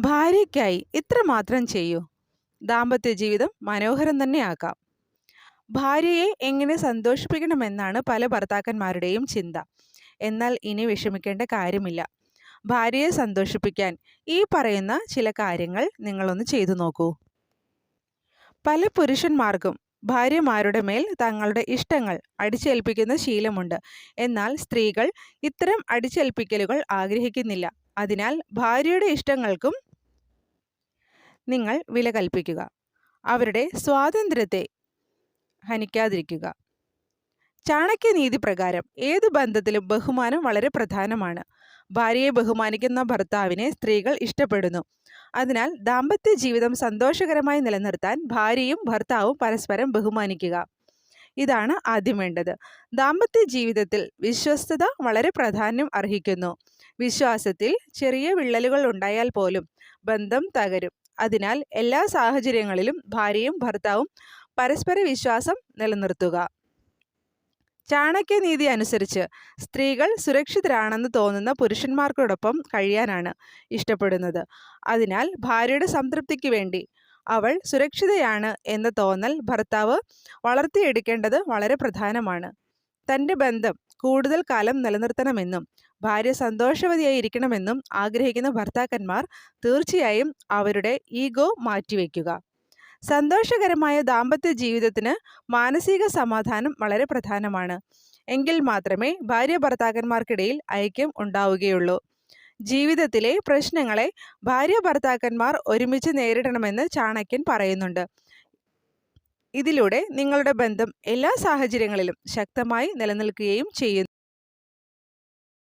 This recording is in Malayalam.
ഭാര്യയ്ക്കായി ഇത്ര മാത്രം ചെയ്യൂ. ദാമ്പത്യ ജീവിതം മനോഹരം തന്നെ ആക്കാം ഭാര്യയെ എങ്ങനെ സന്തോഷിപ്പിക്കണമെന്നാണ് പല ഭർത്താക്കന്മാരുടെയും ചിന്ത. എന്നാൽ ഇനി വിഷമിക്കേണ്ട കാര്യമില്ല. ഭാര്യയെ സന്തോഷിപ്പിക്കാൻ ഈ പറയുന്ന ചില കാര്യങ്ങൾ നിങ്ങളൊന്ന് ചെയ്തു നോക്കൂ. പല പുരുഷന്മാർക്കും ഭാര്യമാരുടെ മേൽ തങ്ങളുടെ ഇഷ്ടങ്ങൾ അടിച്ചേൽപ്പിക്കുന്ന ശീലമുണ്ട്. എന്നാൽ സ്ത്രീകൾ ഇത്തരം അടിച്ചേൽപ്പിക്കലുകൾ ആഗ്രഹിക്കുന്നില്ല. അതിനാൽ ഭാര്യയുടെ ഇഷ്ടങ്ങൾക്കും നിങ്ങൾ വില കൽപ്പിക്കുക. അവരുടെ സ്വാതന്ത്ര്യത്തെ ഹനിക്കാതിരിക്കുക. ചാണക്യനീതി പ്രകാരം ഏത് ബന്ധത്തിലും ബഹുമാനം വളരെ പ്രധാനമാണ്. ഭാര്യയെ ബഹുമാനിക്കുന്ന ഭർത്താവിനെ സ്ത്രീകൾ ഇഷ്ടപ്പെടുന്നു. അതിനാൽ ദാമ്പത്യ ജീവിതം സന്തോഷകരമായി നിലനിർത്താൻ ഭാര്യയും ഭർത്താവും പരസ്പരം ബഹുമാനിക്കുക. ഇതാണ് ആദ്യം വേണ്ടത്. ദാമ്പത്യ ജീവിതത്തിൽ വിശ്വസ്തത വളരെ പ്രാധാന്യം അർഹിക്കുന്നു. വിശ്വാസത്തിൽ ചെറിയ വിള്ളലുകൾ ഉണ്ടായാൽ പോലും ബന്ധം തകരും. അതിനാൽ എല്ലാ സാഹചര്യങ്ങളിലും ഭാര്യയും ഭർത്താവും പരസ്പര വിശ്വാസം നിലനിർത്തുക. ചാണക്യനീതി അനുസരിച്ച് സ്ത്രീകൾ സുരക്ഷിതരാണെന്ന് തോന്നുന്ന പുരുഷന്മാർക്കോടൊപ്പം കഴിയാനാണ് ഇഷ്ടപ്പെടുന്നത്. അതിനാൽ ഭാര്യയുടെ സംതൃപ്തിക്ക് വേണ്ടി അവൾ സുരക്ഷിതയാണ് എന്ന തോന്നൽ ഭർത്താവ് വളർത്തിയെടുക്കേണ്ടത് വളരെ പ്രധാനമാണ്. തന്റെ ബന്ധം കൂടുതൽ കാലം നിലനിർത്തണമെന്നും ഭാര്യ സന്തോഷവതിയായി ഇരിക്കണമെന്നും ആഗ്രഹിക്കുന്ന ഭർത്താക്കന്മാർ തീർച്ചയായും അവരുടെ ഈഗോ മാറ്റിവെക്കുക സന്തോഷകരമായ ദാമ്പത്യ ജീവിതത്തിന് മാനസിക സമാധാനം വളരെ പ്രധാനമാണ്. എങ്കിൽ മാത്രമേ ഭാര്യ ഭർത്താക്കന്മാർക്കിടയിൽ ഐക്യം ഉണ്ടാവുകയുള്ളൂ. ജീവിതത്തിലെ പ്രശ്നങ്ങളെ ഭാര്യ ഭർത്താക്കന്മാർ ഒരുമിച്ച് നേരിടണമെന്ന് ചാണക്യൻ പറയുന്നുണ്ട്. ഇതിലൂടെ നിങ്ങളുടെ ബന്ധം എല്ലാ സാഹചര്യങ്ങളിലും ശക്തമായി നിലനിൽക്കുകയും ചെയ്യുന്നു.